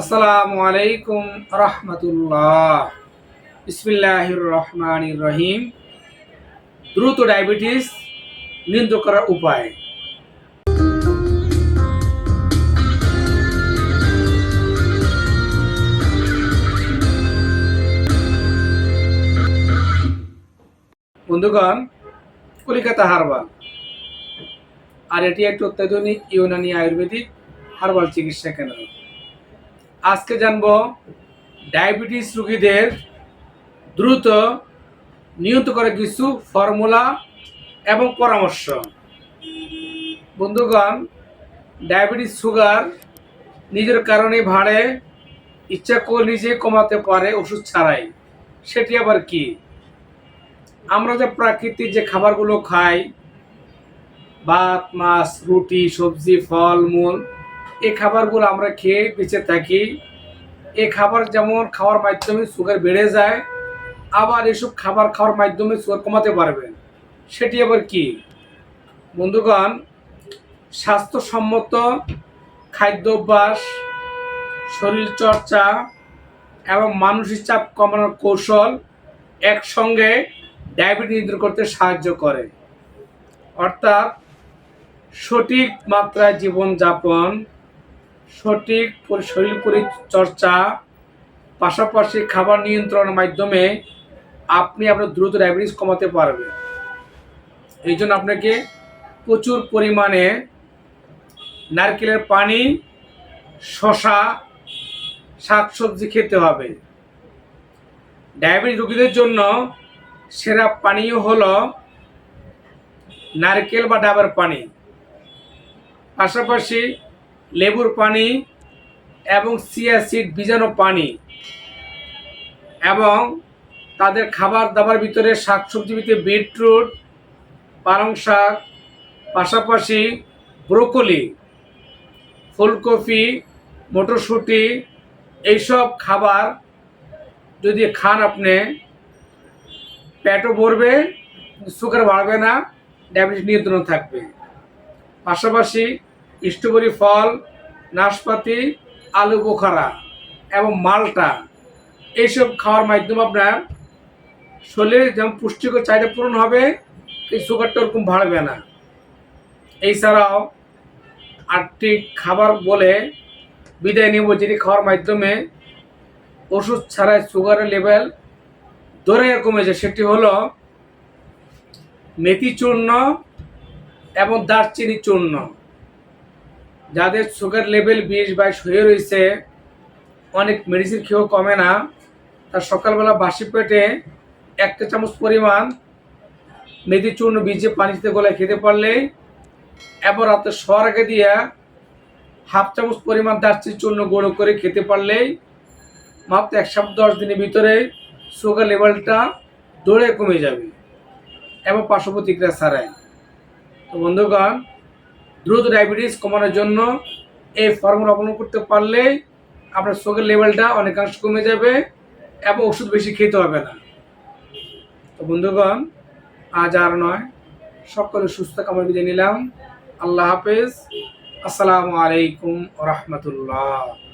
আসসালামু আলাইকুম রহমতুল্লাহ। বিসমিল্লাহির রহমানির রহিম দ্রুত ডায়াবেটিস নিয়ন্ত্রণ করার উপায়। বন্ধুগণ, কলিকাতা হারবাল। আর এটি একটি অত্যাধুনিক ইউনানি আয়ুর্বেদিক হার্বাল চিকিৎসা কেন্দ্র। আজকে জানব ডায়াবেটিস রোগীদের দ্রুত নিয়ন্ত্রণ করে কিছু ফর্মুলা এবং পরামর্শ। বন্ধুগণ, ডায়াবেটিস সুগার নিজের কারণে ভাড়ে, ইচ্ছা করে নিজে কমাতে পারে ওষুধ ছাড়াই। সেটি আবার কি? আমরা যে প্রাকৃতিক যে খাবারগুলো খাই, ভাত, মাছ, রুটি, সবজি ফল মূল এই খাবারগুলো আমরা খেয়ে বেঁচে থাকি। এই খাবার যেমন খাওয়ার মাধ্যমে সুগার বেড়ে যায়, আবার এসব খাবার খাওয়ার মাধ্যমে সুগার কমাতে পারবেন। সেটি আবার কি? বন্ধুগণ, স্বাস্থ্যসম্মত খাদ্যাভ্যাস শরীরচর্চা এবং মানসিক চাপ কমানোর কৌশল একসঙ্গে ডায়াবেটিস নিয়ন্ত্রণ করতে সাহায্য করে। অর্থাৎ সঠিক মাত্রায় জীবনযাপন সঠিক শরীর পরিচর্চা, পাশাপাশি খাবার নিয়ন্ত্রণের মাধ্যমে আপনি আপনার দ্রুত ডায়াবেটিস কমাতে পারবেন। এই জন্য আপনাকে প্রচুর পরিমাণে নারকেলের পানি শশা শাকসবজি খেতে হবে। ডায়াবেটিস রোগীদের জন্য সেরা পানীয় হল নারকেল বা ডাবের পানি। পাশাপাশি লেবুর পানি এবং সিয়াসিড বীজাণু পানি এবং তাদের খাবার দাবার ভিতরে শাকসবজি ভিতরে বিটরুট, পালং শাক, পাশাপাশি ব্রোকলি, ফুলকপি, মটরশুঁটি এইসব খাবার যদি খান আপনি, পেটও ভরবে, সুগার বাড়বে না, ডায়াবেটিস নিয়ন্ত্রণ থাকবে। পাশাপাশি স্ট্রবেরি ফল, নাশপাতি, আলু বোখারা এবং মালটা। এইসব খাওয়ার মাধ্যমে আপনার শরীরে যেমন পুষ্টিকর চাহিদা পূরণ হবে, এই সুগারটা ওরকম বাড়বে না। এছাড়াও আটটি খাবার বলে বিদায় নেব, যেটি খাওয়ার মাধ্যমে ওষুধ ছাড়াই সুগারের লেভেল ধরে কমেছে, সেটি হলো মেথি চূর্ণ এবং দারচিনি চূর্ণ। যাদের সুগার লেভেল বিশ বাইশ হয়ে রয়েছে, অনেক মেডিসিন খেয়েও কমে না। তার সকালবেলা বাসি পেটে একটা চামচ পরিমাণ মেথি চূর্ণ বীজে পানিতে গলায় খেতে পারলেই এবং রাতে শোয়ার আগে দিয়ে হাফ চামচ পরিমাণ দারচিনি চূর্ণ গুঁড়ো করে খেতে পারলেই মাত্র এক সপ্তাহ দশ দিনের ভিতরে সুগার লেভেলটা দৌড়ে কমে যাবে। এবং পার্শ্ব প্রতিক্রিয়া ছাড়াই তো বন্ধুগণ দ্রুত ডায়াবেটিস কমানোর জন্য এই ফর্মুলা অবলম্বন করতে পারলে আপনার সুগার লেভেলটা অনেকাংশ কমে যাবে এবং ওষুধ বেশি খেতে হবে না। তো বন্ধুগণ, আজ আর নয়। সকলে সুস্থ কামড় বিদায় নিলাম। আল্লাহ হাফেজ। আসসালামু আলাইকুম রহমতুল্লাহ।